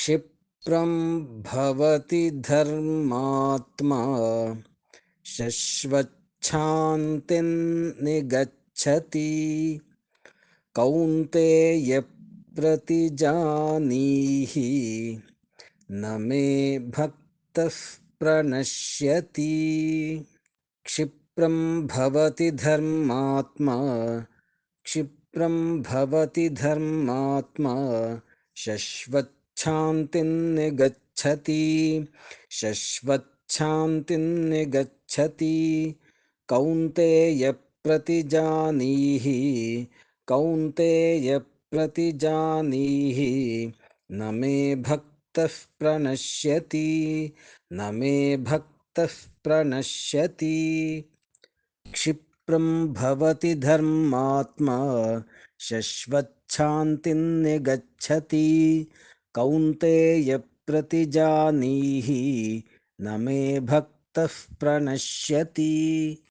क्षिप्रं भवति धर्मात्मा शश्वच्छान्तिं निगच्छति कौन्तेय प्रतिजानीहि न मे भक्तः प्रणश्यति। क्षिप्रं भवति धर्मात्मा क्षिप्रं भवति धर्मात्मा शश्वच्छान्तिं निगच्छति शश्वच्छान्तिं निगच्छति कौन्तेय प्रतिजानीहि कौन्तेय प्रतिजानीहि न मे भक्तः प्रणश्यति। न मे भक्तः प्रणश्यति। क्षिप्रं भवति धर्मात्मा। शश्वच्छान्तिं निगच्छति कौन्तेय प्रतिजानीहि न मे भक्तः प्रणश्यति।